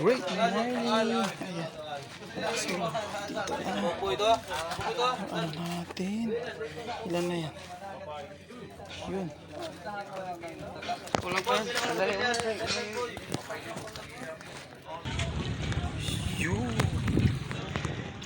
great morning. Ayan. So, Buko ito. Buko ito. ano natin? Ilan na yan? Yun. Kulang pa. Sandali. Yun.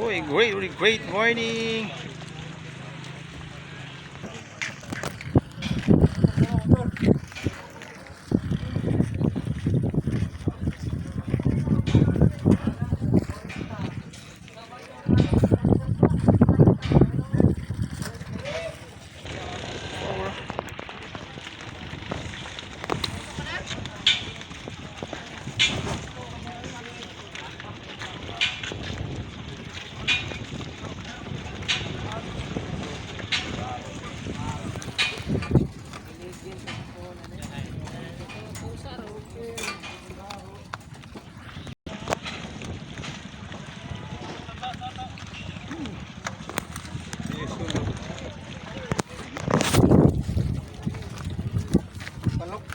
Uy, great, great morning.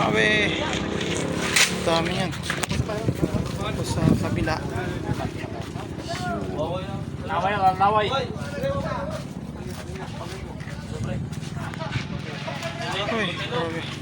Grabe. Dami yan. Ito sa kabila. Laway, laway. Uy, grabe.